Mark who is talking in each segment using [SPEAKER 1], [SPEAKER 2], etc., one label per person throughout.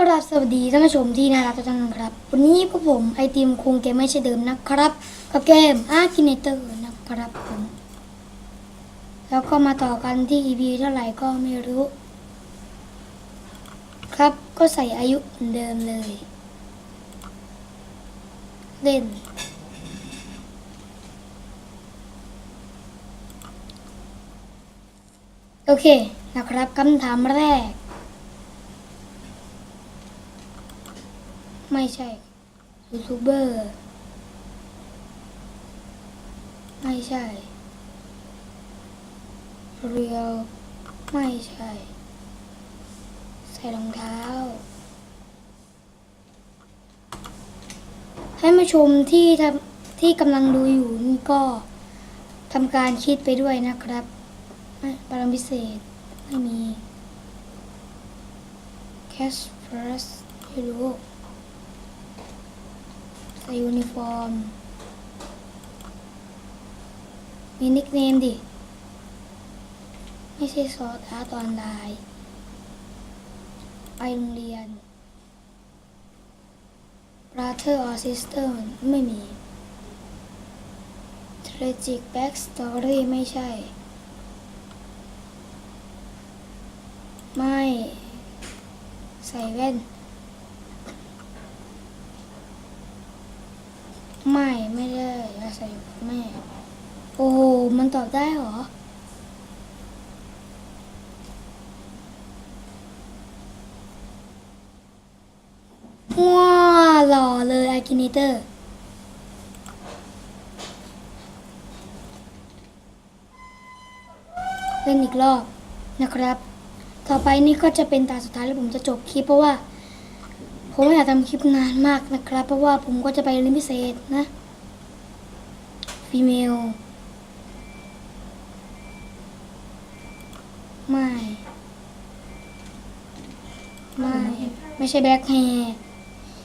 [SPEAKER 1] กราบสวัสดีท่านผู้ชมที่น่ารักทุกท่านครับ วันนี้พวกผมไอติมคุงเกมไม่ใช่เดิมนะครับ กับเกมอาร์คิเนเตอร์นะครับผมแล้วก็มาต่อกันที่ EP เท่าไหร่ก็ไม่รู้ ครับก็ใส่อายุเหมือนเดิมเลย เล่น โอเคนะครับคำถามแรก ไม่ใช่ยูทูบเบอร์ ไม่ใช่เรียวไม่ใช่ ใส่รองเท้า ให้มาชมที่ทำที่กำลังดูอยู่นี่ก็ทำการคิดไปด้วยนะครับไม่บารมพิเศษ ไม่มี Cash Plus ไม่รู้ ส่ยูนิฟอร์ม มีนิกเนมดิ ไม่ใช่ซอสอาร์ตออนไลน์ไปโรงเรียน brother or sister ไม่มี tragic backstory ไม่ใช่ ไม่ ใส่แว่น ไม่ไม่ได้อาศัยอยู่กับแม่ โอ้โห มันตอบได้เหรอ ว้าหล่อเลยอากินิเตอร์เล่นอีกรอบนะครับ ต่อไปนี่ก็จะเป็นตาสุดท้ายแล้วผมจะจบคลิปเพราะว่า ผมไม่อยากทำคลิปนานมากนะครับ เพราะว่าผมก็จะไปเรียนพิเศษนะฟีเมล ไม่ ไม่ ไม่ใช่แบ็คแฮร์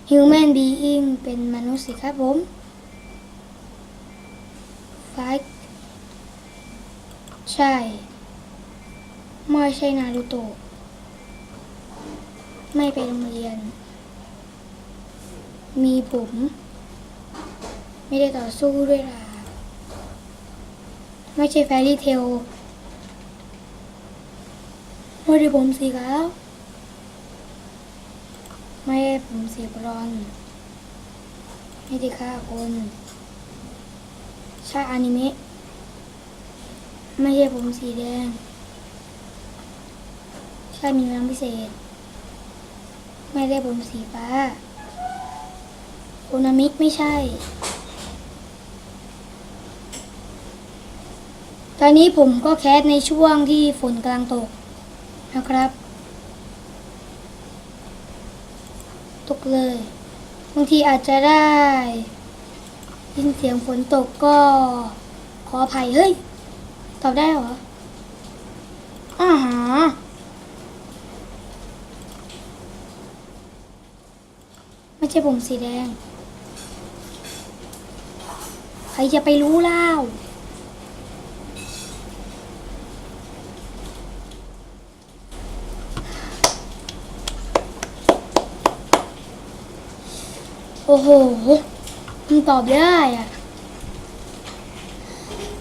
[SPEAKER 1] ฮิวแมนบีอิงเป็นมนุษย์สิครับผมไฟใช่ ไม่ใช่นารูโตะ ไม่ไปโรงเรียน มีผม ไม่ได้ต่อสู้ด้วยล่ะไม่ใช่แฟรี่เทล ไม่ได้ผมสีขาวไม่ได้ผมสีบรอนไม่ได้ฆ่าคนใช่อนิเมะไม่ใช่ผมสีแดงใช่มีพลังพิเศษ ไม่ได้ผมสีฟ้าโอนามิไม่ใช่ ตอนนี้ผมก็แคสในช่วงที่ฝนกำลังตก นะครับ ตกเลยบางทีอาจจะได้ยินเสียงฝนตกก็ขออภัยเฮ้ย ตอบได้เหรออ่าฮะไม่ใช่ผมสีแดง ใครจะไปรู้เล่า โอ้โหมันตอบได้อะ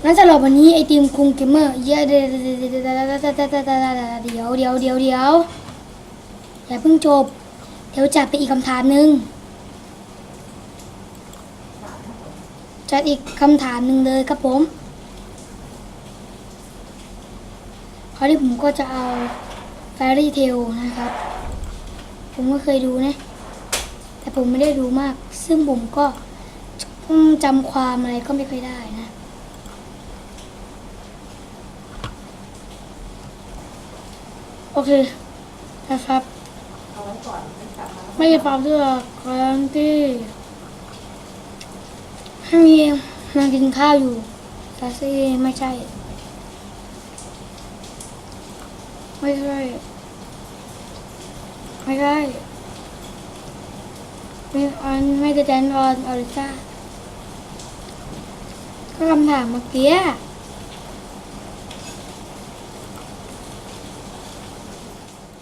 [SPEAKER 1] งั้นสำหรับวันนี้ไอทีมคุงเกมเมอร์เยอะเดี๋ยวเดี๋ยวเดี๋ยวเดี๋ยวเดี๋ยวเดี๋ยวอย่าเพิ่งจบ เดี๋ยวจัดไปอีกคำถามหนึ่งจัดอีกคำถามหนึ่งเลยครับผมคราวนี้ผมก็จะเอา Fairy Tail นะครับ ผมก็เคยดูนะ แต่ผมไม่ได้ดูมาก ซึ่งผมก็จำความอะไรก็ไม่ค่อยได้นะโอเคนะครับ ไม่ใช่ความเชื่อครั้งที่ให้มีมันกินข้าวอยู่ซาซี่ไม่ใช่ ไม่ใช่ ไม่ใช่ ไม่ออนไม่ได้แดนออนออริจ้าก็คำถามเมื่อกี้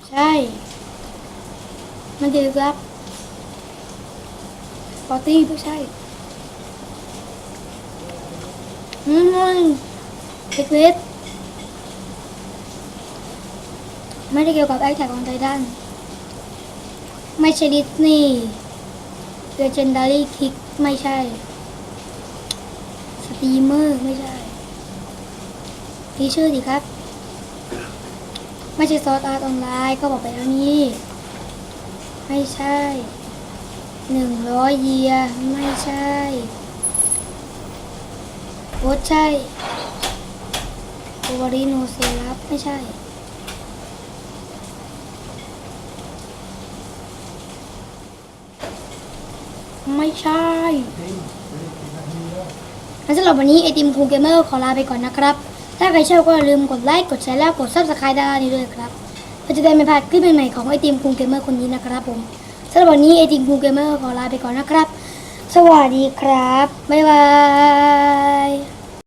[SPEAKER 1] ใช่มมันคือครับปาร์ตี้ไม่ใช่อืมเอ็กเวสไม่ได้เกี่ยวกับแอคแท็กของไททันไม่ใช่ดิสนีย์ เลเจนดารี่คิกไม่ใช่สตรีมเมอร์ไม่ใช่พีชื่อดิครับ ไม่ใช่ซอสอาร์ตออนไลน์ก็บอกไปแล้วนี่ ไม่ใช่หนึ่งร้อยเยียไม่ใช่โอ้ใช่โอวาริโนเซลัสไม่ใช่ ไม่ใช่งั้นสำหรับวันนี้ไอติมคูเกมเมอร์ขอลาไปก่อนนะครับ ถ้าใครชอบก็อย่าลืมกดไลค์ กดแชร์แล้วกดซับสไครต์ด้านล่างนี้ด้วยครับเพื่อจะได้ไม่พลาดคลิปใหม่ๆของไอติมคูเกมเมอร์คนนี้นะครับผมสำหรับวันนี้ไอติมคูเกมเมอร์ขอลาไปก่อนนะครับ สวัสดีครับ บ๊ายบาย